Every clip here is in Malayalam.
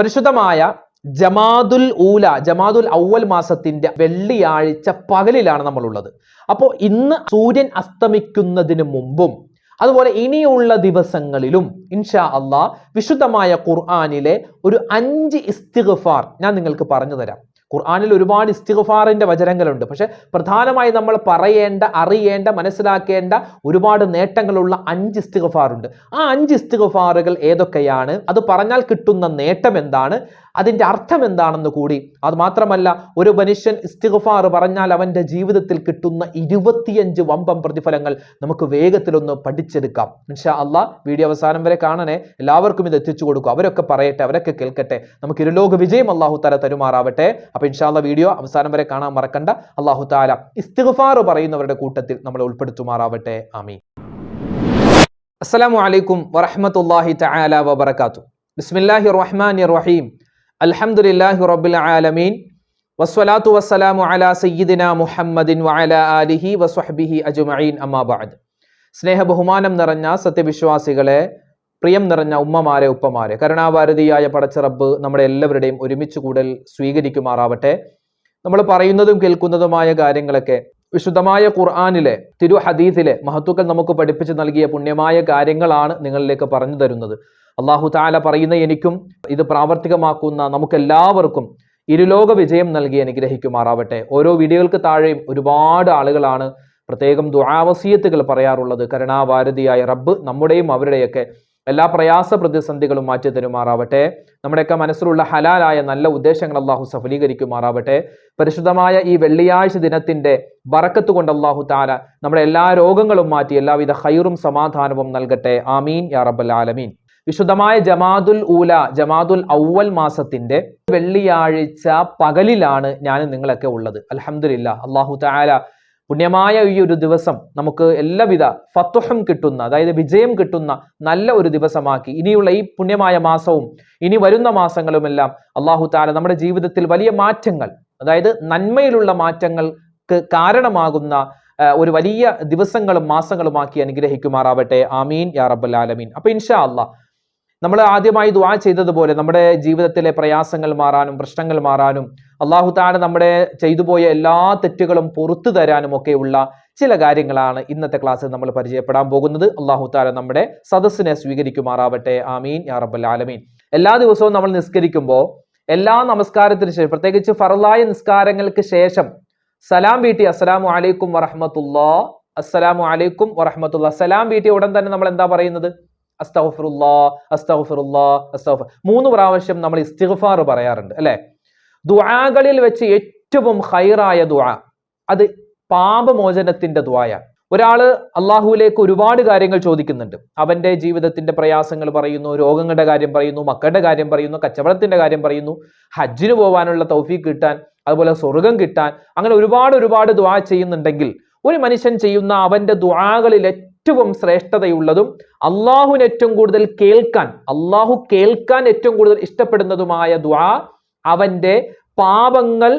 പരിശുദ്ധമായ ജമാദുൽ ഊല ജമാദുൽ ഔവൽ മാസത്തിന്റെ വെള്ളിയാഴ്ച പകലിലാണ് നമ്മളുള്ളത്. അപ്പോൾ ഇന്ന് സൂര്യൻ അസ്തമിക്കുന്നതിന് മുമ്പും അതുപോലെ ഇനിയുള്ള ദിവസങ്ങളിലും ഇൻഷാ അള്ളാ വിശുദ്ധമായ ഖുർആാനിലെ ഒരു അഞ്ച് ഇസ്തിഗ്ഫാർ ഞാൻ നിങ്ങൾക്ക് പറഞ്ഞു തരാം. ഖുർആാനിൽ ഒരുപാട് ഇസ്തിഗ്ഫാറിന്റെ വചനങ്ങളുണ്ട്. പക്ഷെ പ്രധാനമായി നമ്മൾ പറയേണ്ട അറിയേണ്ട മനസ്സിലാക്കേണ്ട ഒരുപാട് നേട്ടങ്ങളുള്ള അഞ്ച് ഇസ്തിഗ്ഫാറുണ്ട്. ആ അഞ്ച് ഇസ്തിഗ്ഫാറുകൾ ഏതൊക്കെയാണ്? അത് പറഞ്ഞാൽ കിട്ടുന്ന നേട്ടം എന്താണ്? അതിന്റെ അർത്ഥം എന്താണെന്ന് കൂടി. അത് മാത്രമല്ല ഒരു മനുഷ്യൻ ഇസ്തിഗ്ഫാർ പറഞ്ഞാൽ അവന്റെ ജീവിതത്തിൽ കിട്ടുന്ന ഇരുപത്തിയഞ്ച് വമ്പം പ്രതിഫലങ്ങൾ നമുക്ക് വേഗത്തിലൊന്ന് പഠിച്ചെടുക്കാം. ഇൻഷാ അള്ളാ വീഡിയോ അവസാനം വരെ കാണണേ. എല്ലാവർക്കും ഇത് എത്തിച്ചു കൊടുക്കും. അവരൊക്കെ പറയട്ടെ അവരൊക്കെ കേൾക്കട്ടെ. നമുക്ക് ഇരുലോക വിജയം അള്ളാഹു താല തരുമാറാവട്ടെ. അപ്പൊ ഇൻഷാല്ല വീഡിയോ അവസാനം വരെ കാണാൻ മറക്കണ്ട. അള്ളാഹു താല ഇസ്തിഗ്ഫാർ പറയുന്നവരുടെ കൂട്ടത്തിൽ നമ്മളെ ഉൾപ്പെടുത്തുമാറാവട്ടെ. ആമീൻ. അസ്സലാമു അലൈക്കും വറഹ്മത്തുള്ളാഹി തആല വബറകാതുഹു. ബിസ്മില്ലാഹിർ റഹ്മാനിർ റഹീം. അൽഹംദുലില്ലാഹി റബ്ബിൽ ആലമീൻ. വസ്വലാത്തു വസ്സലാമു അലാ സയ്യിദിന മുഹമ്മദിൻ വഅല ആലിഹി വസ്വഹ്ബിഹി അജ്മഈൻ. അമ്മാബാദ് സ്നേഹ ബഹുമാനം നിറഞ്ഞ സത്യവിശ്വാസികളെ പ്രിയം നിറഞ്ഞ ഉമ്മമാരെ ഉപ്പമാരെ കരുണാഭാരതിയായ പടച്ച റബ്ബ് നമ്മുടെ എല്ലാവരുടെയും ഒരുമിച്ച് കൂടൽ സ്വീകരിക്കുമാറാവട്ടെ. നമ്മൾ പറയുന്നതും കേൾക്കുന്നതുമായ കാര്യങ്ങളൊക്കെ വിശുദ്ധമായ ഖുർആാനിലെ തിരു ഹദീസിലെ മഹത്വക്കൾ നമുക്ക് പഠിപ്പിച്ച് നൽകിയ പുണ്യമായ കാര്യങ്ങളാണ് നിങ്ങളിലേക്ക് പറഞ്ഞു തരുന്നത്. അള്ളാഹു താല പറയുന്ന എനിക്കും ഇത് പ്രാവർത്തികമാക്കുന്ന നമുക്കെല്ലാവർക്കും ഇരുലോക വിജയം നൽകി അനുഗ്രഹിക്കുമാറാവട്ടെ. ഓരോ വീഡിയോകൾക്ക് താഴെയും ഒരുപാട് ആളുകളാണ് പ്രത്യേകം ദുരാവസീയത്തുകൾ പറയാറുള്ളത്. കരുണാഭാരതിയായ റബ്ബ് നമ്മുടെയും അവരുടെയൊക്കെ എല്ലാ പ്രയാസ പ്രതിസന്ധികളും മാറ്റി തരുമാറാവട്ടെ. നമ്മുടെയൊക്കെ മനസ്സിലുള്ള ഹലാലായ നല്ല ഉദ്ദേശങ്ങൾ അള്ളാഹു സഫലീകരിക്കുമാറാവട്ടെ. പരിശുദ്ധമായ ഈ വെള്ളിയാഴ്ച ദിനത്തിന്റെ ബറക്കത്ത് കൊണ്ട് അള്ളാഹു താല നമ്മുടെ എല്ലാ രോഗങ്ങളും മാറ്റി എല്ലാവിധ ഹൈറും സമാധാനവും നൽകട്ടെ. ആമീൻ. യാ റബ്ബൽ ആലമീൻ. വിശുദ്ധമായ ജമാദുൽ ഊല ജമാദുൽ ഔവൽ മാസത്തിന്റെ വെള്ളിയാഴ്ച പകലിലാണ് ഞാൻ നിങ്ങളൊക്കെ ഉള്ളത്. അലഹമില്ല അള്ളാഹു താല പുണ്യമായ ഈ ഒരു ദിവസം നമുക്ക് എല്ലാവിധ ഫത്വഹം കിട്ടുന്ന അതായത് വിജയം കിട്ടുന്ന നല്ല ഒരു ദിവസമാക്കി. ഇനിയുള്ള ഈ പുണ്യമായ മാസവും ഇനി വരുന്ന മാസങ്ങളുമെല്ലാം അള്ളാഹു താല നമ്മുടെ ജീവിതത്തിൽ വലിയ മാറ്റങ്ങൾ അതായത് നന്മയിലുള്ള മാറ്റങ്ങൾക്ക് കാരണമാകുന്ന ഒരു വലിയ ദിവസങ്ങളും മാസങ്ങളുമാക്കി അനുഗ്രഹിക്കുമാറാവട്ടെ. ആമീൻ. യാ റബ്ബൽ ആലമീൻ. അപ്പൊ ഇൻഷാ അള്ളാ നമ്മൾ ആദ്യമായി ദുആ ചെയ്തതുപോലെ നമ്മുടെ ജീവിതത്തിലെ പ്രയാസങ്ങൾ മാറാനും പ്രശ്നങ്ങൾ മാറാനും അള്ളാഹു താല നമ്മുടെ ചെയ്തു പോയ എല്ലാ തെറ്റുകളും പുറത്തു തരാനും ഒക്കെയുള്ള ചില കാര്യങ്ങളാണ് ഇന്നത്തെ ക്ലാസ്സിൽ നമ്മൾ പരിചയപ്പെടാൻ പോകുന്നത്. അള്ളാഹു താല നമ്മുടെ സദസ്സിനെ സ്വീകരിക്കുമാറാവട്ടെ. ആമീൻ. യാ റബ്ബൽ ആലമീൻ. എല്ലാ ദിവസവും നമ്മൾ നിസ്കരിക്കുമ്പോൾ എല്ലാ നമസ്കാരത്തിന് ശേഷം പ്രത്യേകിച്ച് ഫറലായ നിസ്കാരങ്ങൾക്ക് ശേഷം സലാം വീട്ടി അസ്സലാമു അലൈക്കും വറഹ്മത്തുള്ളാ അസ്സലാമു അലൈക്കും വറഹമത്തുള്ള. സലാം വീട്ടി ഉടൻ തന്നെ നമ്മൾ എന്താ പറയുന്നത്? അസ്തഗ്ഫിറുല്ലാ അസ്തഫുറുല്ലാ അസ്തഫ മൂന്ന് പ്രാവശ്യം നമ്മൾ ഇസ്തിഗ്ഫാർ പറയാറുണ്ട് അല്ലെ? ദുആകളിൽ വെച്ച് ഏറ്റവും ഹൈറായ ദുആ അത് പാപമോചനത്തിന്റെ ദുആയാണ്. ഒരാൾ അള്ളാഹുവിലേക്ക് ഒരുപാട് കാര്യങ്ങൾ ചോദിക്കുന്നുണ്ട്. അവന്റെ ജീവിതത്തിന്റെ പ്രയാസങ്ങൾ പറയുന്നു രോഗങ്ങളുടെ കാര്യം പറയുന്നു മക്കളുടെ കാര്യം പറയുന്നു കച്ചവടത്തിന്റെ കാര്യം പറയുന്നു ഹജ്ജിന് പോകാനുള്ള തൗഫീഖ് കിട്ടാൻ അതുപോലെ സ്വർഗം കിട്ടാൻ അങ്ങനെ ഒരുപാട് ഒരുപാട് ദുആ ചെയ്യുന്നുണ്ടെങ്കിൽ ഒരു മനുഷ്യൻ ചെയ്യുന്ന അവന്റെ ദുആകളിൽ ഏറ്റവും ശ്രേഷ്ഠതയുള്ളതും അള്ളാഹുവിന് ഏറ്റവും കൂടുതൽ കേൾക്കാൻ അള്ളാഹു കേൾക്കാൻ ഏറ്റവും കൂടുതൽ ഇഷ്ടപ്പെടുന്നതുമായ ദുആ അവന്റെ പാപങ്ങൾ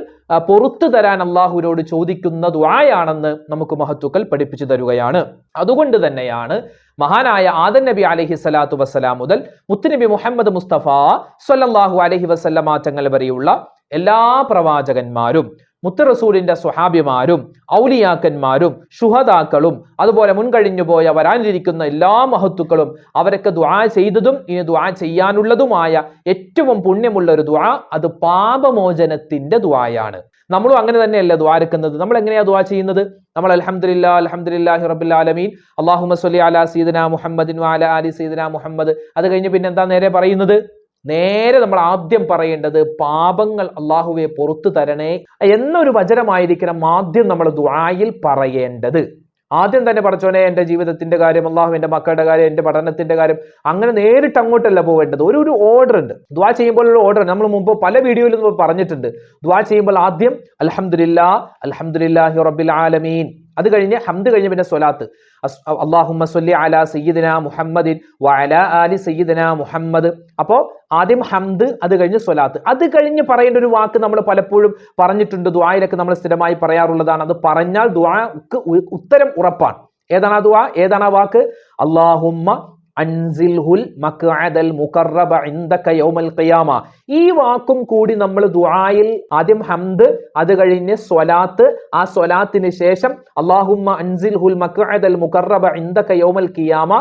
പുറത്തു തരാൻ അള്ളാഹുവിനോട് ചോദിക്കുന്ന ദ്വായാണെന്ന് നമുക്ക് മഹത്തുക്കൾ പഠിപ്പിച്ചു തരുകയാണ്. അതുകൊണ്ട് തന്നെയാണ് മഹാനായ ആദൻ നബി അലഹി സ്വലാത്തു വസ്സലാം മുതൽ മുത്തുനബി മുഹമ്മദ് മുസ്തഫ സ്വല്ലല്ലാഹു അലഹി വസല്ലമ തങ്ങൾ വരെയുള്ള എല്ലാ പ്രവാചകന്മാരും മുത്ത് റസൂലിന്റെ സ്വഹാബിമാരും ഔലിയാക്കന്മാരും ഷുഹദാക്കളും അതുപോലെ മുൻകഴിഞ്ഞു പോയ വരാനിരിക്കുന്ന എല്ലാ മഹത്തുക്കളും അവരൊക്കെ ദുആ ചെയ്തതും ഇനി ദുആ ചെയ്യാനുള്ളതുമായ ഏറ്റവും പുണ്യമുള്ള ഒരു ദുആ അത് പാപമോചനത്തിന്റെ ദുആയാണ്. നമ്മളും അങ്ങനെ തന്നെയല്ലേ ദ്വാരക്കുന്നത് നമ്മൾ എങ്ങനെയാ ദുആ ചെയ്യുന്നത്? നമ്മൾ അൽഹംദുലില്ലാ അൽഹംദുലില്ലാഹി റബ്ബിൽ ആലമീൻ. അല്ലാഹുമ്മ സല്ലി അലാ സീദന മുഹമ്മദിൻ വഅല ആലി സീദന മുഹമ്മദ്. അത് കഴിഞ്ഞ് പിന്നെ എന്താ നേരെ പറയുന്നത്? നേരെ നമ്മൾ ആദ്യം പറയേണ്ടത് പാപങ്ങൾ അള്ളാഹുവെ പുറത്തു തരണേ എന്നൊരു വചനമായിരിക്കണം ആദ്യം നമ്മൾ ദുആയിൽ പറയേണ്ടത്. ആദ്യം തന്നെ പഠിച്ചോനെ എന്റെ ജീവിതത്തിന്റെ കാര്യം അള്ളാഹു എന്റെ മക്കളുടെ കാര്യം എന്റെ പഠനത്തിന്റെ കാര്യം അങ്ങനെ നേരിട്ട് അങ്ങോട്ടല്ല പോകേണ്ടത് ഒരു ഒരു ഓർഡർ ഉണ്ട്. ദ്വാ ചെയ്യുമ്പോഴുള്ള ഓർഡർ നമ്മൾ മുമ്പ് പല വീഡിയോയിലും നമ്മൾ പറഞ്ഞിട്ടുണ്ട്. ദ്വാ ചെയ്യുമ്പോൾ ആദ്യം അൽഹംദുലില്ലാ അൽഹംദുലില്ലാഹി റബ്ബിൽ ആലമീൻ. അത് കഴിഞ്ഞ് ഹംദ് കഴിഞ്ഞ് പിന്നെ സ്വലാത്ത്. അള്ളാഹുമ്മ സൊല്ലി അല സയ്യിദിന മുഹമ്മദിൻ വഅല ആലി സയ്യിദിന മുഹമ്മദ്. അപ്പോ ആദ്യം ഹംദ് അത് കഴിഞ്ഞ് സ്വലാത്ത്. അത് കഴിഞ്ഞ് പറയേണ്ട ഒരു വാക്ക് നമ്മൾ പലപ്പോഴും പറഞ്ഞിട്ടുണ്ട്. ദ്വായിലൊക്കെ നമ്മൾ സ്ഥിരമായി പറയാറുള്ളതാണ്. അത് പറഞ്ഞാൽ ദുആക്ക് ഉത്തരം ഉറപ്പാണ്. ഏതാണ് ആ ദുആ? ഏതാണ് ആ വാക്ക്? അള്ളാഹുമ്മ അൻസിൽഹുൽ യൗമൽ ഖിയാമ. ഈ വാക്കും കൂടി നമ്മൾ ദുആയിൽ ആദ്യം ഹംദ് അത് കഴിഞ്ഞ് സ്വലാത്ത്. ആ സ്വലാത്തിന് ശേഷം അല്ലാഹുമ്മ അൻസിൽഹുൽ മഖ്അദൽ മുഖറബ ഇൻദക യൗമൽ ഖിയാമ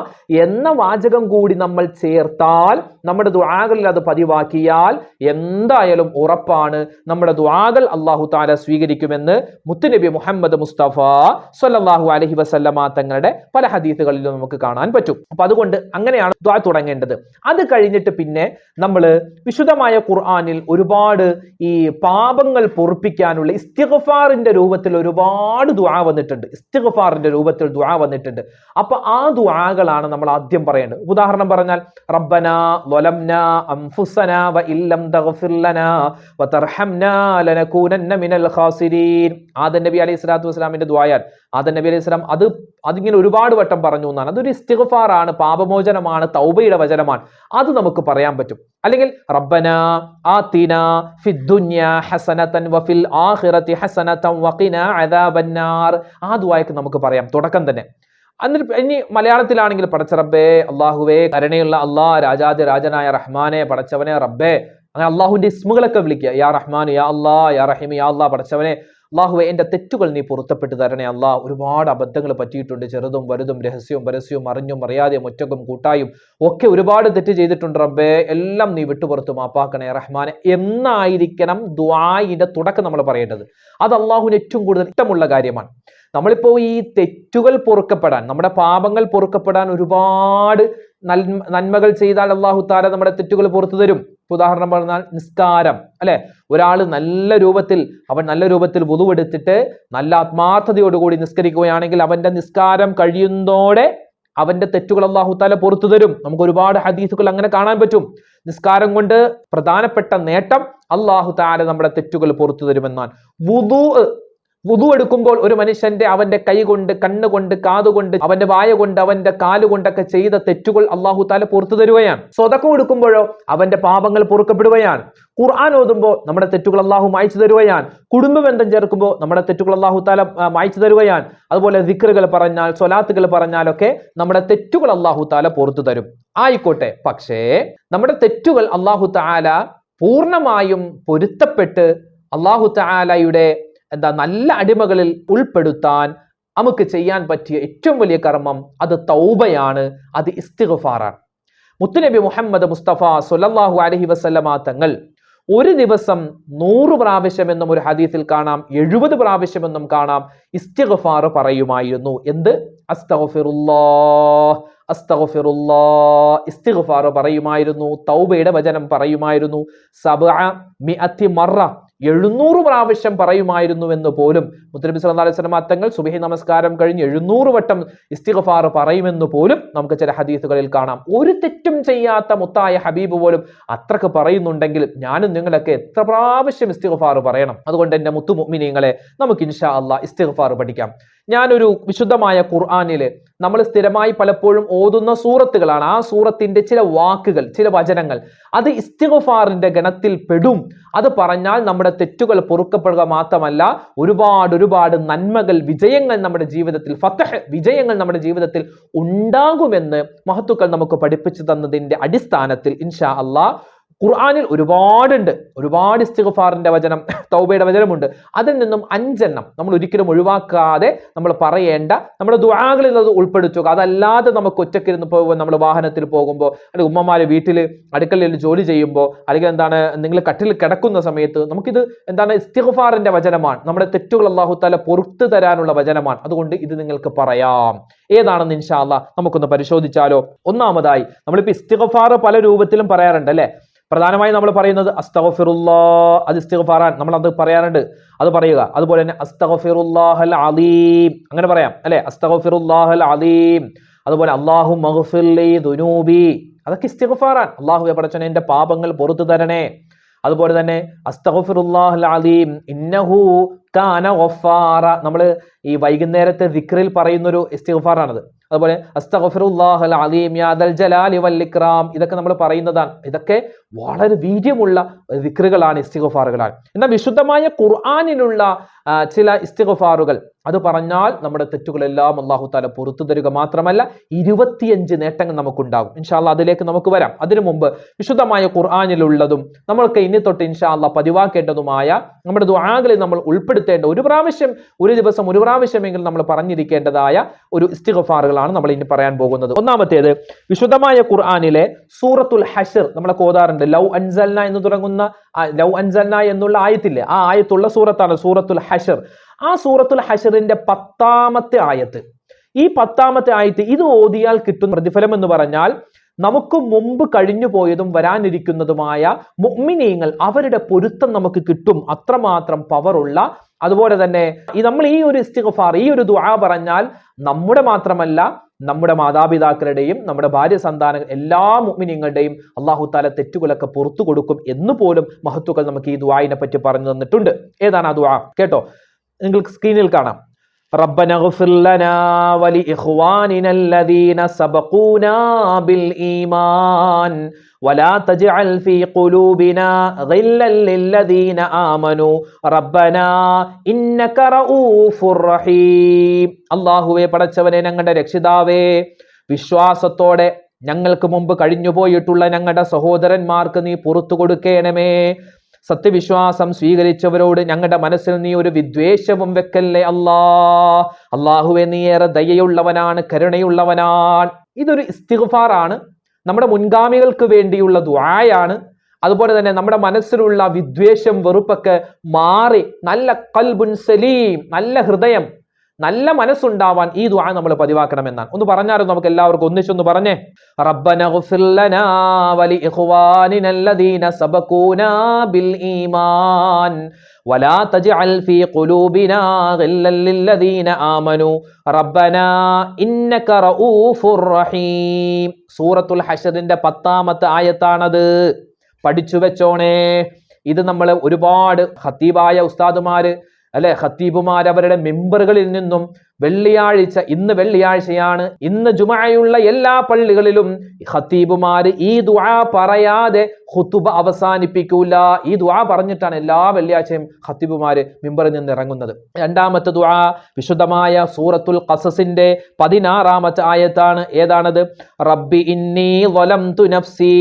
എന്ന വാചകം കൂടി നമ്മൾ ചേർത്താൽ നമ്മുടെ ദുആകളിൽ അത് പതിവാക്കിയാൽ എന്തായാലും ഉറപ്പാണ് നമ്മുടെ ദുആകൾ അല്ലാഹു തആല സ്വീകരിക്കുമെന്ന് മുത്തുനബി മുഹമ്മദ് മുസ്തഫ സല്ലല്ലാഹു അലൈഹി വസല്ലമ തങ്ങളുടെ പല ഹദീസുകളിലും നമുക്ക് കാണാൻ പറ്റും. അപ്പൊ അതുകൊണ്ട് അങ്ങനെയാണ് ദ്വാ തുടങ്ങേണ്ടത്. അത് കഴിഞ്ഞിട്ട് പിന്നെ നമ്മൾ വിശുദ്ധമായ ഖുർആാനിൽ ഒരുപാട് ഈ പാപങ്ങൾ പൊറുപ്പിക്കാനുള്ള ഇസ്തിഗഫാറിന്റെ രൂപത്തിൽ ഒരുപാട് ദ്വാ വന്നിട്ടുണ്ട്. ഇസ്തിഗഫാറിന്റെ രൂപത്തിൽ ദ്വാ വന്നിട്ടുണ്ട്. അപ്പൊ ആ ദ്വാകളാണ് നമ്മൾ ആദ്യം പറയേണ്ടത്. ഉദാഹരണം പറഞ്ഞാൽ റബ്ബന വലംന അംഫുസന വ ഇല്ലം തഗ്ഫിർ ലനാ തർഹംന ലനകൂനന്ന മിനൽ ഖാസിരീൻ. ആദം നബി അലൈഹി സ്വലാത്തു വസ്സലാമിന്റെ ആദം നബി അലൈഹി സ്വലാം അത് അതിങ്ങനെ ഒരുപാട് വട്ടം പറഞ്ഞു എന്നാണ്. അതൊരു ഇസ്തിഗ്ഫാർ ആണ് പാപമോചനമാണ് തൗബയുടെ വചനമാണ്. അത് നമുക്ക് പറയാൻ പറ്റും. അല്ലെങ്കിൽ റബ്ബന ആതിന ഫിദ്ദുന്യ ഹസനതൻ വഫിൽ ആഖിറതി ഹസനതൻ വഖിന അദാബന്നാർ. ആ ദുആയ്ക്ക് നമുക്ക് പറയാം. തുടക്കം തന്നെ. എന്നിട്ട് ഇനി മലയാളത്തിലാണെങ്കിൽ പടച്ച റബ്ബേ അള്ളാഹുവേ കരുണയുള്ള അള്ളാഹ് രാജാതി രാജനായ റഹ്മാനെ പടച്ചവനെ റബ്ബേ. അങ്ങനെ അള്ളാഹുവിന്റെ ഇസ്മുകളൊക്കെ വിളിക്കുക. യാ റഹ്മാൻ യാ അള്ളാ യാ റഹീം യാ അള്ളാ പടച്ചവനെ അള്ളാഹുവെ എന്റെ തെറ്റുകൾ നീ പുറത്തപ്പെട്ട് തരണേ. അള്ളാഹ് ഒരുപാട് അബദ്ധങ്ങൾ പറ്റിയിട്ടുണ്ട്. ചെറുതും വലുതും രഹസ്യവും പരസ്യവും അറിഞ്ഞും അറിയാതെയും ഒറ്റക്കും കൂട്ടായും ഒക്കെ ഒരുപാട് തെറ്റ് ചെയ്തിട്ടുണ്ട് റബ്ബേ. എല്ലാം നീ വിട്ടുപുറത്ത് മാപ്പാക്കണേ റഹ്മാനെ. എന്നായിരിക്കണം ദ്വായിന്റെ തുടക്കം നമ്മൾ പറയേണ്ടത്. അത് അള്ളാഹുവിന് ഏറ്റവും കൂടുതൽ ഇഷ്ടമുള്ള കാര്യമാണ്. നമ്മളിപ്പോ ഈ തെറ്റുകൾ പൊറുക്കപ്പെടാൻ നമ്മുടെ പാപങ്ങൾ പൊറുക്കപ്പെടാൻ ഒരുപാട് നന്മ നന്മകൾ ചെയ്താൽ അള്ളാഹു താര നമ്മുടെ തെറ്റുകൾ പുറത്തു തരും. ഉദാഹരണം പറഞ്ഞാൽ നിസ്കാരം അല്ലെ? ഒരാൾ നല്ല രൂപത്തിൽ അവൻ നല്ല രൂപത്തിൽ വുതുവെടുത്തിട്ട് നല്ല ആത്മാർത്ഥതയോടുകൂടി നിസ്കരിക്കുകയാണെങ്കിൽ അവന്റെ നിസ്കാരം കഴിയുന്നതോടെ അവന്റെ തെറ്റുകൾ അള്ളാഹു താല പുറത്തു തരും. നമുക്ക് ഒരുപാട് ഹദീസുകൾ അങ്ങനെ കാണാൻ പറ്റും. നിസ്കാരം കൊണ്ട് പ്രധാനപ്പെട്ട നേട്ടം അള്ളാഹു താല നമ്മുടെ തെറ്റുകൾ പുറത്തു തരുമെന്നാണ്. വുദു വുതു എടുക്കുമ്പോൾ ഒരു മനുഷ്യന്റെ അവന്റെ കൈ കൊണ്ട് കണ്ണുകൊണ്ട് കാതുകൊണ്ട് അവന്റെ വായ കൊണ്ട് അവന്റെ കാലുകൊണ്ടൊക്കെ ചെയ്ത തെറ്റുകൾ അള്ളാഹു താല പുറത്തു തരുകയാണ് സ്വതക്കം എടുക്കുമ്പോഴോ അവന്റെ പാപങ്ങൾ പൊറുക്കപ്പെടുകയാണ് ഖുർആൻ ഓതുമ്പോൾ നമ്മുടെ തെറ്റുകൾ അള്ളാഹു മായ്ച്ചു തരുകയാണ് കുടുംബ ബന്ധം ചേർക്കുമ്പോൾ നമ്മുടെ തെറ്റുകൾ അള്ളാഹു താല മായ്ച്ചു തരുകയാണ് അതുപോലെ ദിക്റുകൾ പറഞ്ഞാൽ സ്വലാത്തുകൾ പറഞ്ഞാലൊക്കെ നമ്മുടെ തെറ്റുകൾ അള്ളാഹു താല പുറത്തു തരും. ആയിക്കോട്ടെ പക്ഷേ നമ്മുടെ തെറ്റുകൾ അള്ളാഹു താല പൂർണമായും പൊരുത്തപ്പെട്ട് അള്ളാഹു താലയുടെ എന്താ നല്ല അടിമകളിൽ ഉൾപ്പെടുത്താൻ നമുക്ക് ചെയ്യാൻ പറ്റിയ ഏറ്റവും വലിയ കർമ്മം അത് തൗബയാണ് അത് ഇസ്തിഗ്ഫാറാണ്. മുത്തുനബി മുഹമ്മദ് മുസ്തഫ സല്ലല്ലാഹു അലൈഹി വസല്ലമ തങ്ങൾ ഒരു ദിവസം നൂറ് പ്രാവശ്യമെന്നും ഒരു ഹദീസിൽ കാണാം എഴുപത് പ്രാവശ്യമെന്നും കാണാം ഇസ്തിഗ്ഫാർ പറയുമായിരുന്നു. എന്ത്? അസ്തഗ്ഫിറുല്ലാഹ് അസ്തഗ്ഫിറുല്ലാഹ് ഇസ്തിഗ്ഫാർ പറയുമായിരുന്നു തൗബയുടെ വചനം പറയുമായിരുന്നു. സബഅ മിഅത്തി മറ എഴുന്നൂറ് പ്രാവശ്യം പറയുമായിരുന്നു എന്ന് പോലും മുത്തനബി സല്ലല്ലാഹു അലൈഹി തങ്ങൾ സുബഹി നമസ്കാരം കഴിഞ്ഞ് എഴുന്നൂറ് വട്ടം ഇസ്തിഗ്ഫാർ പറയുമെന്ന് പോലും നമുക്ക് ചില ഹദീസുകളിൽ കാണാം. ഒരു തെറ്റും ചെയ്യാത്ത മുത്തായ ഹബീബ് പോലും അത്രയ്ക്ക് പറയുന്നുണ്ടെങ്കിൽ ഞാനും നിങ്ങളൊക്കെ എത്ര പ്രാവശ്യം ഇസ്തിഗ്ഫാർ പറയണം. അതുകൊണ്ട് എന്റെ മുത്തു മുഅ്മിനീങ്ങളെ നമുക്ക് ഇൻഷാ അള്ളാഹ് ഇസ്തിഗ്ഫാർ പഠിക്കാം. ഞാനൊരു വിശുദ്ധമായ ഖുർആാനിൽ നമ്മൾ സ്ഥിരമായി പലപ്പോഴും ഓതുന്ന സൂറത്തുകളാണ്. ആ സൂറത്തിന്റെ ചില വാക്കുകൾ ചില വചനങ്ങൾ അത് ഇസ്തിഗ്ഫാറിന്റെ ഗണത്തിൽ പെടും. അത് പറഞ്ഞാൽ നമ്മുടെ തെറ്റുകൾ പൊറുക്കപ്പെടുക മാത്രമല്ല ഒരുപാട് ഒരുപാട് നന്മകൾ വിജയങ്ങൾ നമ്മുടെ ജീവിതത്തിൽ ഫത്തഹ് വിജയങ്ങൾ നമ്മുടെ ജീവിതത്തിൽ ഉണ്ടാകുമെന്ന് മഹത്തുക്കൾ നമുക്ക് പഠിപ്പിച്ചു തന്നതിന്റെ അടിസ്ഥാനത്തിൽ ഇൻഷാ അള്ളാഹ് ഖുർആനിൽ ഒരുപാടുണ്ട്. ഒരുപാട് ഇസ്തിഗ്ഫാറിന്റെ വചനം തൗബയുടെ വചനമുണ്ട്. അതിൽ നിന്നും അഞ്ചെണ്ണം നമ്മൾ ഒരിക്കലും ഒഴിവാക്കാതെ നമ്മൾ പറയേണ്ട നമ്മുടെ ദുആകളിൽ അത് ഉൾപ്പെടുത്തുക. അതല്ലാതെ നമുക്ക് ഒറ്റക്കിരുന്ന് പോകുമ്പോൾ നമ്മൾ വാഹനത്തിൽ പോകുമ്പോൾ അല്ലെങ്കിൽ ഉമ്മമാര് വീട്ടിൽ അടുക്കളയിൽ ജോലി ചെയ്യുമ്പോൾ അല്ലെങ്കിൽ എന്താണ് നിങ്ങൾ കട്ടിൽ കിടക്കുന്ന സമയത്ത് നമുക്കിത് എന്താണ് ഇസ്തിഗ്ഫാറിന്റെ വചനമാണ്. നമ്മുടെ തെറ്റുകൾ അള്ളാഹു താല പൊറത്തു തരാനുള്ള വചനമാണ്. അതുകൊണ്ട് ഇത് നിങ്ങൾക്ക് പറയാം. ഏതാണെന്ന് ഇൻഷാ അള്ളാഹ് നമുക്കൊന്ന് പരിശോധിച്ചാലോ? ഒന്നാമതായി നമ്മളിപ്പോ ഇസ്തിഗ്ഫാർ പല രൂപത്തിലും പറയാറുണ്ട് അല്ലെ? പ്രധാനമായും നമ്മൾ പറയുന്നത് അസ്തഫിറുല്ലാ അത് ഇസ്തിഫാറാൻ നമ്മൾ അത് പറയാറുണ്ട്. അത് പറയുക. അതുപോലെ തന്നെ അസ്തഫിറുല്ലാഹൽ അലീം. അങ്ങനെ പറയാം അല്ലെ? അസ്തഫിറുല്ലാഹൽ അലീം. അതുപോലെ അള്ളാഹു മഗ്ഫിർലി ദുനൂബി. അതൊക്കെ ഇസ്തിഫാറാൻ അള്ളാഹു പടച്ചനെ എന്റെ പാപങ്ങൾ പുറത്തു തരണേ. അതുപോലെ തന്നെ അസ്തഫിറുല്ലാഹൽ അലീം. ഇന്നഹു കാന ഒഫാറ നമ്മൾ ഈ വൈകുന്നേരത്തെ ദിക്റിൽ പറയുന്നൊരു ഒരു ഇസ്തിഗ്ഫാറാണത്. അതുപോലെ അസ്തഫിറുല്ലാഹൽ അലീം യാദൽ ജലാലി വല്ലിക്രാം ഇതൊക്കെ നമ്മൾ പറയുന്നതാണ്. ഇതൊക്കെ വളരെ വീര്യമുള്ള ദിക്റുകളാണ് ഇസ്തിഗഫാറുകളാണ് എന്നാൽ വിശുദ്ധമായ ഖുർആാനിലുള്ള ചില ഇസ്തിഗഫാറുകൾ അത് പറഞ്ഞാൽ നമ്മുടെ തെറ്റുകളെല്ലാം അള്ളാഹു താല പുറത്തു തരിക മാത്രമല്ല ഇരുപത്തിയഞ്ച് നേട്ടങ്ങൾ നമുക്കുണ്ടാകും. ഇൻഷാല്ല അതിലേക്ക് നമുക്ക് വരാം. അതിനു മുമ്പ് വിശുദ്ധമായ ഖുർആാനിലുള്ളതും നമ്മൾക്ക് ഇനി തൊട്ട് ഇൻഷാല്ല പതിവാക്കേണ്ടതുമായ നമ്മുടെ ദുആകളിൽ നമ്മൾ ഉൾപ്പെടുത്തേണ്ട ഒരു പ്രാവശ്യം ഒരു ദിവസം ഒരു പ്രാവശ്യമെങ്കിലും നമ്മൾ പറഞ്ഞിരിക്കേണ്ടതായ ഒരു ഇസ്തിഗഫാറുകളാണ് നമ്മൾ ഇനി പറയാൻ പോകുന്നത്. ഒന്നാമത്തേത് വിശുദ്ധമായ ഖുർആാനിലെ സൂറത്തുൽ ഹഷർ നമ്മളെ കോതാറുണ്ട് ലൗ അൻസൽന എന്ന് തുടങ്ങുന്ന ലൗ അൻസൽന എന്നുള്ള ആയത്തില്ലേ? ആ ആയത്തുള്ള സൂറത്താണ് സൂറത്തുൽ ഹഷർ. ആ സൂറത്തുൽ ഹഷറിന്റെ പത്താമത്തെ ആയത്ത്. ഈ പത്താമത്തെ ആയത്ത് ഇത് ഓതിയാൽ കിട്ടുന്ന പ്രതിഫലം എന്ന് പറഞ്ഞാൽ നമുക്ക് മുമ്പ് കഴിഞ്ഞു പോയതും വരാനിരിക്കുന്നതുമായ മുഅ്മിനീങ്ങൾ അവരുടെ പൊരുത്തം നമുക്ക് കിട്ടും. അത്രമാത്രം പവറുള്ള അതുപോലെ തന്നെ ഈ നമ്മൾ ഈ ഒരു ഇസ്തിഗ്ഫാർ ഈ ഒരു ദുആ പറഞ്ഞാൽ നമ്മുടെ മാത്രമല്ല നമ്മുടെ മാതാപിതാക്കളുടെയും നമ്മുടെ ഭാര്യ സന്താന എല്ലാ മുഅ്മിനീങ്ങളുടെയും അള്ളാഹു താല തെറ്റുകളൊക്കെ പുറത്തു കൊടുക്കും എന്ന് പോലും മഹത്തുക്കൾ നമുക്ക് ഈ ദുആയിനെ പറ്റി പറഞ്ഞു തന്നിട്ടുണ്ട്. ഏതാണ് ആ ദുആ? കേട്ടോ? നിങ്ങൾക്ക് സ്ക്രീനിൽ കാണാം. ربنا اغفر لنا ولإخواننا الذين سبقونا بالإيمان ولا تجعل في قلوبنا غلا للذين آمنوا ربنا إنك رؤوف رحيم അള്ളാഹുവെ പടച്ചവനെ ഞങ്ങളുടെ രക്ഷിതാവേ വിശ്വാസത്തോടെ ഞങ്ങൾക്ക് മുമ്പ് കഴിഞ്ഞുപോയിട്ടുള്ള ഞങ്ങളുടെ സഹോദരന്മാർക്ക് നീ പുറത്തു കൊടുക്കേണമേ സത്യവിശ്വാസം സ്വീകരിച്ചവരോട് ഞങ്ങളുടെ മനസ്സിൽ നീ ഒരു വിദ്വേഷവും വെക്കല്ലേ അല്ലാ? അള്ളാഹുവെ നീ ഏറെ ദയയുള്ളവനാണ് കരുണയുള്ളവനാണ്. ഇതൊരു ഇസ്തിഗ്ഫാറാണ്. നമ്മുടെ മുൻഗാമികൾക്ക് വേണ്ടിയുള്ള ദ്വായാണ് അതുപോലെ തന്നെ നമ്മുടെ മനസ്സിലുള്ള വിദ്വേഷം വെറുപ്പൊക്കെ മാറി നല്ല കൽബുൻ സലീം നല്ല ഹൃദയം നല്ല മനസ്സുണ്ടാവാൻ ഈ ദുആ നമ്മൾ പതിവാക്കണമെന്നാണ് ഒന്ന് പറഞ്ഞാലും നമുക്ക് എല്ലാവർക്കും ഒന്നിച്ചൊന്ന് പറഞ്ഞേ റബ്ബന ഗുഫിർ ലനാ വലി ഇഖ്വാനിന الذين سبقونا بالإيمان ولا تجعل في قلوبنا غلا للذين آمنوا ربنا إنك رؤوف رحيم സൂറത്തുൽ ഹഷറിന്റെ പത്താമത്തെ ആയത്താണത് പഠിച്ചു വെച്ചോണേ ഇത് നമ്മൾ ഒരുപാട് ഖത്തീബായ ഉസ്താദുമാര് അല്ലെ? ഖത്തീബുമാർ അവരുടെ മെമ്പറുകളിൽ നിന്നും വെള്ളിയാഴ്ച ഇന്ന് വെള്ളിയാഴ്ചയാണ്. ഇന്ന് ജുമായുള്ള എല്ലാ പള്ളികളിലും ഹത്തീബുമാര് ഈ ദുആ പറയാതെ ഹുത്തുബ അവസാനിപ്പിക്കൂല. ഈ ദുആ പറഞ്ഞിട്ടാണ് എല്ലാ വെള്ളിയാഴ്ചയും ഹത്തീബുമാര് മിമ്പറിൽ നിന്ന് ഇറങ്ങുന്നത്. രണ്ടാമത്തെ ദുആ വിശുദ്ധമായ സൂറത്തുൽ ഖസസിന്റെ പതിനാറാമത്തെ ആയത്താണ്. ഏതാണത്? റബ്ബി ഇന്നി വലംതു നഫ്സി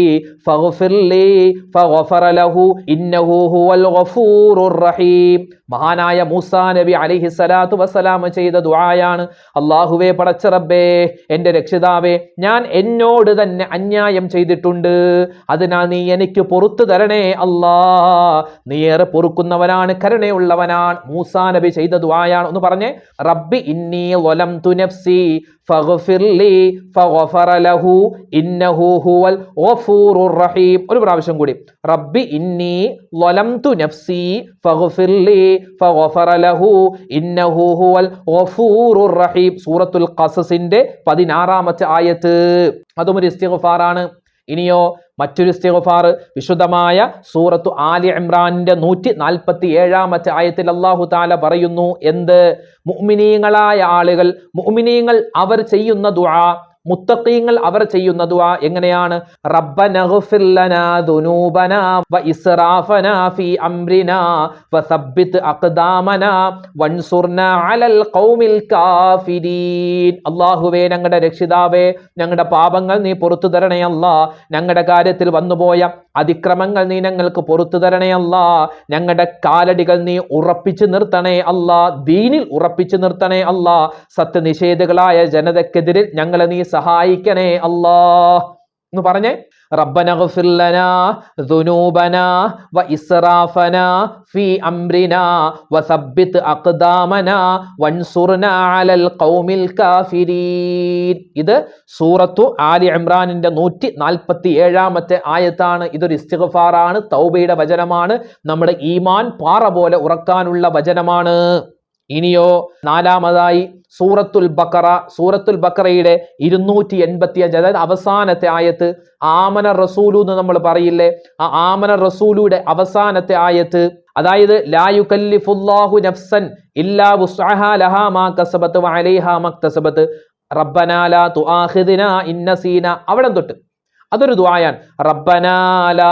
ഫഗ്ഫിർലി ഫഗ്ഫറ ലഹു ഇന്നഹു ഹുവൽ ഗഫൂറുർ റഹീം. മഹാനായ മൂസാ നബി അലിഹി സലാത്തു വസ്സലാം ചെയ്ത ദുആ ദുആയാണ് അള്ളാഹുവേ പടച്ച റബ്ബേ എന്റെ രക്ഷിതാവേ ഞാൻ എന്നോട് തന്നെ അന്യായം ചെയ്തിട്ടുണ്ട്. അതിനാൽ നീ എനിക്ക് പൊറത്തു തരണേ അല്ലാ. നീ ഏറെ പൊറുക്കുന്നവനാണ് കരുണയുള്ളവനാണ്. മൂസാ നബി ചെയ്ത ദുആയാണ്. ഒന്ന് പറഞ്ഞേ റബ്ബി ഇന്നി വലം നഫ്സി ഇന്നഹു ഹുവൽ റഹീം. ഒരു പ്രാവശ്യം കൂടി. റബ്ബി ഇന്നി നഫ്സി ഇന്നഹു ഹുവൽ റഹീം. സൂറത്തുൽ ഖസസിന്റെ പതിനാറാമത്തെ ആയത്ത്. അതും ഒരു ഇസ്തിഗ്ഫാറാണ്. ഇനിയോ മറ്റൊരു ഇസ്തിഗ്ഫാർ വിശുദ്ധമായ സൂറത്തു ആലി ഇമ്രാനിന്റെ നൂറ്റി നാൽപ്പത്തി ഏഴാമത്തെ ആയത്തിൽ അള്ളാഹു താല പറയുന്നു എന്ത്? മുഅ്മിനീങ്ങളായ ആളുകൾ മുഅ്മിനീങ്ങൾ അവർ ചെയ്യുന്ന ദുആ മുത്തഖീങ്ങൾ അവർ ചെയ്യുന്ന ദുആ എങ്ങനെയാണ്? അള്ളാഹുവേ ലനാ വ ഇസ്റാഫനാ ഫീ അംരിനാ അഖ്ദാമനാ അലൽ ഖൗമിൽ അല്ലാഹുവേ ഞങ്ങളുടെ രക്ഷിതാവേ ഞങ്ങളുടെ പാപങ്ങൾ നീ പുറത്തു തരണേ ഞങ്ങളുടെ കാര്യത്തിൽ വന്നുപോയ അതിക്രമങ്ങൾ നീ ഞങ്ങൾക്ക് പുറത്തു തരണേ ഞങ്ങളുടെ കാലടികൾ നീ ഉറപ്പിച്ചു നിർത്തണേ അല്ലാ. ദീനിൽ ഉറപ്പിച്ചു നിർത്തണേ അല്ലാ. സത്യനിഷേധികളായ ജനതക്കെതിരിൽ ഞങ്ങളെ നീ സഹായിക്കണേ അല്ലാ എന്ന് പറഞ്ഞേ? വ അലൽ ഖൗമിൽ കാഫിരീൻ. ഇത് സൂറത്തു ആലി ഇമ്രാനിന്റെ നൂറ്റി നാൽപ്പത്തി ഏഴാമത്തെ ആയത്താണ്. ഇതൊരു ഇസ്തിഗ്ഫാറാണ് തൗബയുടെ വചനമാണ്. നമ്മുടെ ഈമാൻ പാറ പോലെ ഉറക്കാനുള്ള വചനമാണ്. ഇനിയോ നാലാമതായി സൂറത്തുൽ ബക്കറ സൂറത്തുൽ ബക്കറയുടെ ഇരുന്നൂറ്റി എൺപത്തി അഞ്ച് അതായത് അവസാനത്തെ ആയത്ത് ആമന റസൂലു എന്ന് നമ്മൾ പറയില്ലേ? ആ ആമന റസൂലുയുടെ അവസാനത്തെ ആയത്ത് അതായത് ലായുക്കല്ലിഫുല്ലാഹു നഫ്സൻ ഇല്ലാ ലഹാ മാ വഅലൈഹാ റബ്ബനാ ലാ അവിടെ തൊട്ട്. അതൊരു ദ്വായാൻ റബ്ബനാ ലാ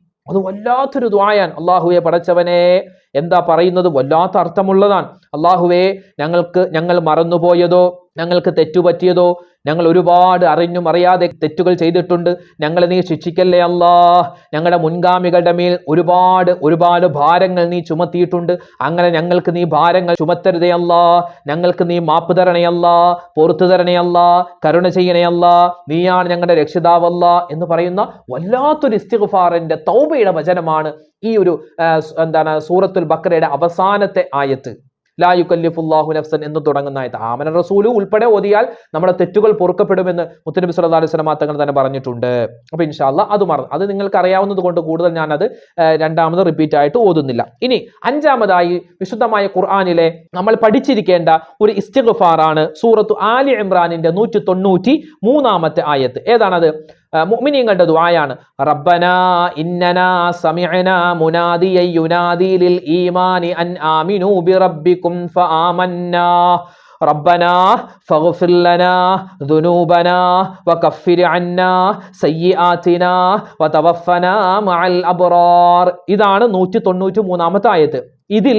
അത് വല്ലാത്തൊരു ദ്വായാൻ അള്ളാഹുവെ പടച്ചവനെ എന്താ പറയുന്നത്? വല്ലാത്ത അർത്ഥമുള്ളതാണ്. അള്ളാഹുവെ ഞങ്ങൾക്ക് ഞങ്ങൾ മറന്നുപോയതോ ഞങ്ങൾക്ക് തെറ്റുപറ്റിയതോ ഞങ്ങൾ ഒരുപാട് അറിഞ്ഞും അറിയാതെ തെറ്റുകൾ ചെയ്തിട്ടുണ്ട്. ഞങ്ങളെ നീ ശിക്ഷിക്കല്ലേ അല്ലാ? ഞങ്ങളുടെ മുൻഗാമികളുടെ മേൽ ഒരുപാട് ഒരുപാട് ഭാരങ്ങൾ നീ ചുമത്തിയിട്ടുണ്ട്. അങ്ങനെ ഞങ്ങൾക്ക് നീ ഭാരങ്ങൾ ചുമത്തരുതേ അല്ലാ. ഞങ്ങൾക്ക് നീ മാപ്പ് തരണയല്ല പുറത്തു തരണയല്ല കരുണ ചെയ്യണയല്ല നീയാണ് ഞങ്ങളുടെ രക്ഷിതാവല്ല എന്ന് പറയുന്ന വല്ലാത്തൊരു ഇസ്തിഗ്ഫാറിന്റെ തൗബയുടെ വചനമാണ് ഈ ഒരു എന്താണ് സൂറത്തുൽ ബക്കറയുടെ അവസാനത്തെ ആയത്ത്. ലാ നഫ്സൻ എന്ന് തുടങ്ങുന്ന ആയത്ത്. ആമന റസൂൽ ഉൾപ്പെടെ ഓതിയാൽ നമ്മുടെ തെറ്റുകൾ പൊറുക്കപ്പെടുമെന്ന് മുത്തനബി സല്ലാ അലൈഹി വസല്ലം തങ്ങൾ തന്നെ പറഞ്ഞിട്ടുണ്ട്. അപ്പൊ ഇൻഷാല്ല അത് മറന്നു. അത് നിങ്ങൾക്ക് അറിയാവുന്നത് കൊണ്ട് കൂടുതൽ ഞാനത് രണ്ടാമത് റിപ്പീറ്റ് ആയിട്ട് ഓതുന്നില്ല. ഇനി അഞ്ചാമതായി വിശുദ്ധമായ ഖുർആാനിലെ നമ്മൾ പഠിച്ചിരിക്കേണ്ട ഒരു ഇസ്തിഗ്ഫാറാണ് സൂറത്തു ആലി ഇമ്രാനിന്റെ നൂറ്റി തൊണ്ണൂറ്റി മൂന്നാമത്തെ ആയത്ത്. ഏതാണത്? മുഅ്മിനീങ്ങളുടെ ദുആയാണ് റബ്ബനാ ഇന്നനാ സമിഅനാ മുനാദിയ യുനാദി ലിൽ ഈമാനി അൻ ആമിനൂ ബിറബ്ബിക്കും ഫആമന്നാ ربنا فاغفر لنا ذنوبنا وكفر عنا سيئاتنا وتوفنا مع الأبرار ഇതാണ് നൂറ്റി തൊണ്ണൂറ്റി മൂന്നാമത്തെ ആയത്ത് ഇതിൽ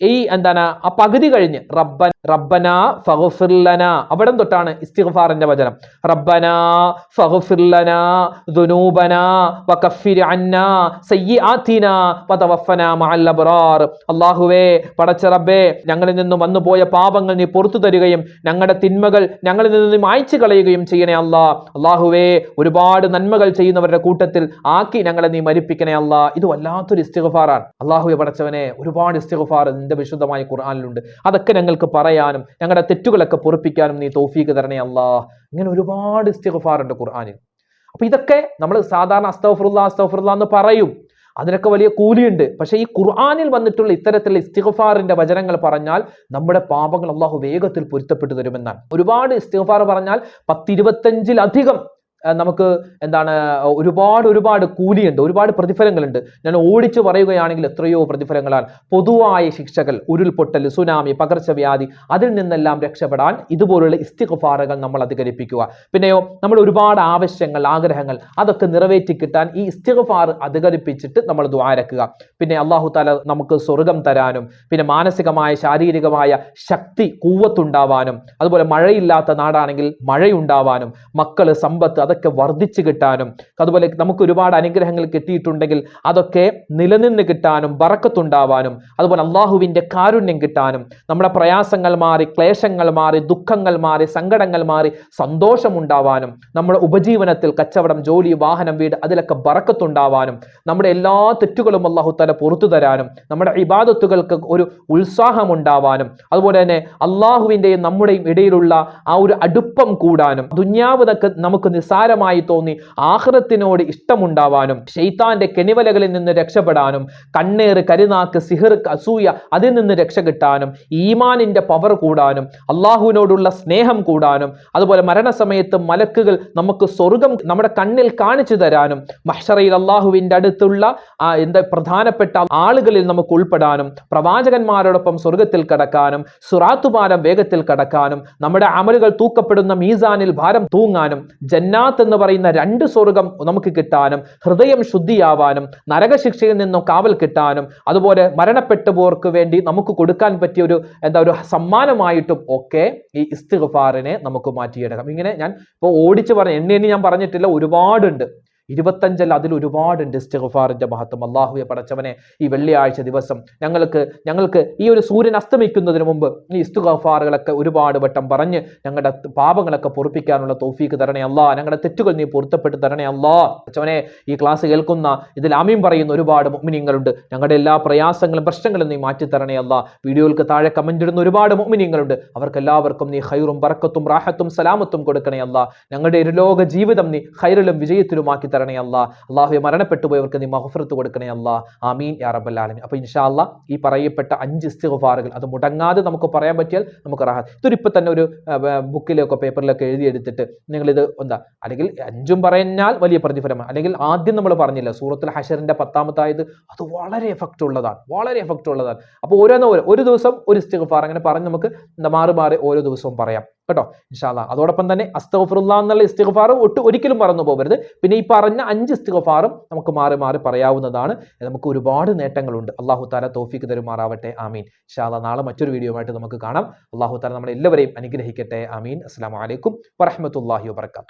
ഈ എന്താണ് ആ പകുതി കഴിഞ്ഞ് റബ്ബൻ റബ്ബന ഫഗുഫിർലന അവിടെ തൊട്ടാണ് ഇസ്തിഗ്ഫാറിന്റെ വചനം. റബ്ബന ഫഗുഫിർലന ദുനൂബന വകഫിർ മഅൽ അല്ലാഹുവേ പടച്ച റബ്ബേ ഞങ്ങളിൽ നിന്ന് വന്നുപോയ പാപങ്ങൾ നീ പുറത്തു തരികയും ഞങ്ങളുടെ തിന്മകൾ ഞങ്ങളിൽ നിന്ന് മായ്ച്ചു കളയുകയും ചെയ്യണേ അല്ലാ. അല്ലാഹുവേ ഒരുപാട് നന്മകൾ ചെയ്യുന്നവരുടെ കൂട്ടത്തിൽ ആക്കി ഞങ്ങളെ നീ മരിപ്പിക്കണേ അല്ലാ. ഇത് വല്ലാത്തൊരു ഇസ്തിഗ്ഫാറാണ്. അല്ലാഹുവെ പടച്ചവനെ ഒരുപാട് ഇസ്തിഗ്ഫാർ നിന്റെ വിശുദ്ധമായ ഖുർആനിലുണ്ട്. അതൊക്കെ ഞങ്ങൾക്ക് പറയാനും ഞങ്ങളുടെ തെറ്റുകളൊക്കെ പൊറുപ്പിക്കാനും നീ തോഫീക്ക് തരണേ അല്ലാ. ഇങ്ങനെ ഒരുപാട് ഇസ്തിഗ്ഫാർ ഖുർആാനിൽ. അപ്പൊ ഇതൊക്കെ നമ്മൾ സാധാരണ അസ്തഫുറുല്ല അസ്തഫുറുല്ല എന്ന് പറയും. അതിനൊക്കെ വലിയ കൂലിയുണ്ട്. പക്ഷെ ഈ ഖുർആാനിൽ വന്നിട്ടുള്ള ഇത്തരത്തിലുള്ള ഇസ്തിഗ്ഫാറിന്റെ വചനങ്ങൾ പറഞ്ഞാൽ നമ്മുടെ പാപങ്ങൾ അള്ളാഹു വേഗത്തിൽ പൊരുത്തപ്പെട്ടു തരുമെന്നാണ്. ഒരുപാട് ഇസ്തിഗ്ഫാർ പറഞ്ഞാൽ പത്തിരുപത്തഞ്ചിലധികം നമുക്ക് എന്താണ് ഒരുപാട് ഒരുപാട് കൂലിയുണ്ട് ഒരുപാട് പ്രതിഫലങ്ങളുണ്ട്. ഞാൻ ഓടിച്ചു പറയുകയാണെങ്കിൽ എത്രയോ പ്രതിഫലങ്ങളാണ്. പൊതുവായ ശിക്ഷകൾ ഉരുൾപൊട്ടൽ സുനാമി പകർച്ചവ്യാധി അതിൽ നിന്നെല്ലാം രക്ഷപ്പെടാൻ ഇതുപോലുള്ള ഇസ്തിഗ്ഫാറുകൾ നമ്മൾ അധികരിപ്പിക്കുക. പിന്നെയോ നമ്മൾ ഒരുപാട് ആവശ്യങ്ങൾ ആഗ്രഹങ്ങൾ അതൊക്കെ നിറവേറ്റി കിട്ടാൻ ഈ ഇസ്തിഗ്ഫാർ അധികരിപ്പിച്ചിട്ട് നമ്മൾ ദ്വാരക്കുക പിന്നെ അള്ളാഹു താല നമുക്ക് സ്വർഗം തരാനും പിന്നെ മാനസികമായ ശാരീരികമായ ശക്തി കൂവത്തുണ്ടാവാനും അതുപോലെ മഴയില്ലാത്ത നാടാണെങ്കിൽ മഴയുണ്ടാവാനും മക്കൾ സമ്പത്ത് അതൊക്കെ വർദ്ധിച്ചു കിട്ടാനും അതുപോലെ നമുക്ക് ഒരുപാട് അനുഗ്രഹങ്ങൾ കിട്ടിയിട്ടുണ്ടെങ്കിൽ അതൊക്കെ നിലനിന്ന് കിട്ടാനും വറക്കത്തുണ്ടാവാനും അതുപോലെ അള്ളാഹുവിന്റെ കാരുണ്യം കിട്ടാനും നമ്മുടെ പ്രയാസങ്ങൾ മാറി ക്ലേശങ്ങൾ മാറി ദുഃഖങ്ങൾ മാറി സങ്കടങ്ങൾ മാറി സന്തോഷമുണ്ടാവാനും നമ്മുടെ ഉപജീവനത്തിൽ കച്ചവടം ജോലി വാഹനം വീട് അതിലൊക്കെ വറക്കത്തുണ്ടാവാനും നമ്മുടെ എല്ലാ തെറ്റുകളും അള്ളാഹു തല പുറത്തു തരാനും നമ്മുടെ ഇബാദത്തുകൾക്ക് ഒരു ഉത്സാഹമുണ്ടാവാനും അതുപോലെ തന്നെ അള്ളാഹുവിന്റെയും നമ്മുടെയും ഇടയിലുള്ള ആ ഒരു അടുപ്പം കൂടാനും ദുന്യാവതൊക്കെ നമുക്ക് നിസ്സാരമായി തോന്നി ആഹ്റത്തിനോട് ഇഷ്ടമുണ്ടാവാനും ഷെയ്ത്താന്റെ കെണിവലകളിൽ നിന്ന് രക്ഷപ്പെടാനും കണ്ണേറ് കരുനാക്ക് സിഹിർ അസൂയ അതിൽ നിന്ന് രക്ഷ കിട്ടാനും ഈമാനിന്റെ പവർ കൂടാനും അള്ളാഹുവിനോടുള്ള സ്നേഹം കൂടാനും അതുപോലെ മരണസമയത്ത് മലക്കുകൾ നമുക്ക് സ്വർഗം നമ്മുടെ കണ്ണിൽ കാണിച്ചു തരാനും മഹ്ഷറയിൽ അള്ളാഹുവിന്റെ അടുത്തുള്ള എന്താ പ്രധാനപ്പെട്ട ആളുകളിൽ നമുക്ക് ഉൾപ്പെടാനും പ്രവാചകന്മാരോടൊപ്പം സ്വർഗത്തിൽ കടക്കാനും സുറാത്തുപാലം വേഗത്തിൽ കടക്കാനും നമ്മുടെ അമലുകൾ തൂക്കപ്പെടുന്ന മീസാനിൽ ഭാരം തൂങ്ങാനും ജന്നാത്ത് എന്ന് പറയുന്ന രണ്ട് സ്വർഗം നമുക്ക് കിട്ടാനും ഹൃദയം ശുദ്ധിയാവാനും നരകശിക്ഷയിൽ നിന്നും കാവൽ കിട്ടാനും അതുപോലെ മരണപ്പെട്ടവർക്ക് വേണ്ടി നമുക്ക് കൊടുക്കാൻ പറ്റിയ ഒരു എന്താ ഒരു സമ്മാനമായിട്ടും ഒക്കെ ഈ ഇസ്തിഗ്ഫാറിനെ നമുക്ക് മാറ്റിയെടുക്കാം. ഇങ്ങനെ ഞാൻ ഇപ്പോൾ ഓടിച്ച് പറഞ്ഞ എണ്ണി എണ്ണി ഞാൻ പറഞ്ഞിട്ടില്ല ഒരുപാടുണ്ട്. ഇരുപത്തഞ്ചല്ല അതിൽ ഒരുപാടുണ്ട് ഇസ്തിഗ്ഫാറിന്റെ മഹത്വം. അള്ളാഹുവെ പടച്ചവനെ ഈ വെള്ളിയാഴ്ച ദിവസം ഞങ്ങൾക്ക് ഞങ്ങൾക്ക് ഈ ഒരു സൂര്യൻ അസ്തമിക്കുന്നതിന് മുമ്പ് ഈ ഇസ്തുഗഫാറുകളൊക്കെ ഒരുപാട് വട്ടം പറഞ്ഞ് ഞങ്ങളുടെ പാപങ്ങളൊക്കെ പൊറുപ്പിക്കാനുള്ള തോഫീക്ക് തരണേ അല്ലാ. ഞങ്ങളുടെ തെറ്റുകൾ നീ പൊരുത്തപ്പെട്ട് തരണേ അല്ലാ. പടച്ചവനെ ഈ ക്ലാസ് കേൾക്കുന്ന ഇതിൽ ആമീൻ പറയുന്ന ഒരുപാട് മുഅ്മിനീങ്ങളുണ്ട്. ഞങ്ങളുടെ എല്ലാ പ്രയാസങ്ങളും പ്രശ്നങ്ങളും നീ മാറ്റി തരണേ അല്ലാ. വീഡിയോകൾക്ക് താഴെ കമന്റ് ഇടുന്ന ഒരുപാട് മുഅ്മിനീങ്ങളുണ്ട്. അവർക്ക് എല്ലാവർക്കും നീ ഹൈറും ബറക്കത്തും റാഹത്തും സലാമത്തും കൊടുക്കണേ അല്ലാ. ഞങ്ങളുടെ ഇരുലോക ജീവിതം നീ ഹൈറിലും വിജയത്തിലുമാക്കി തരണേ തരണേ അല്ല. അള്ളാഹുവെ മരണപ്പെട്ടു പോയവർക്ക് നീ മഹഫറത്ത് കൊടുക്കണേ അല്ല. ആമീൻ യാ ആലമീൻ അപ്പോൾ ഇൻഷാ അല്ലാ ഈ പറയപ്പെട്ട അഞ്ച് ഇസ്തിഗ്ഫാറുകൾ അത് മുടങ്ങാതെ നമുക്ക് പറയാൻ പറ്റിയാൽ നമുക്ക് റാഹ ഇതൊരു തന്നെ ഒരു ബുക്കിലൊക്കെ പേപ്പറിലൊക്കെ എഴുതിയെടുത്തിട്ട് നിങ്ങൾ ഇത് എന്താ അല്ലെങ്കിൽ അഞ്ചും പറഞ്ഞാൽ വലിയ പ്രതിഫലമാണ്. അല്ലെങ്കിൽ ആദ്യം നമ്മൾ പറഞ്ഞില്ല സൂറത്തുൽ ഹഷറിന്റെ പത്താമത്തായത് അത് വളരെ എഫക്റ്റ് ഉള്ളതാണ്. വളരെ എഫക്റ്റ് ഉള്ളതാണ്. അപ്പോൾ ഓരോന്നോ ഒരു ദിവസം ഒരു ഇസ്തിഗ്ഫാർ അങ്ങനെ പറഞ്ഞ് നമുക്ക് മാറി മാറി ഓരോ ദിവസവും പറയാം. കേട്ടോ ഇൻഷാല്ല അതോടൊപ്പം തന്നെ അസ്തഫറുല്ല എന്നുള്ള ഇസ്തിഗ്ഫാർ ഒട്ട് ഒരിക്കലും മറന്നു പോകരുത് പിന്നെ ഈ പറഞ്ഞ അഞ്ച് ഇസ്തിഗ്ഫാറും നമുക്ക് മാറി മാറി പറയാവുന്നതാണ്. നമുക്ക് ഒരുപാട് നേട്ടങ്ങളുണ്ട്. അള്ളാഹു താല തോഫിക്ക് തരുമാറാവട്ടെ. ആമീൻ. ഇൻഷാല്ല നാളെ മറ്റൊരു വീഡിയോ ആയിട്ട് നമുക്ക് കാണാം. അള്ളാഹു താല നമ്മളെല്ലാവരെയും അനുഗ്രഹിക്കട്ടെ. ആമീൻ. അസ്സാം വലൈക്കും വറഹമത്തല്ലാഹി വാബർക്കാത്തു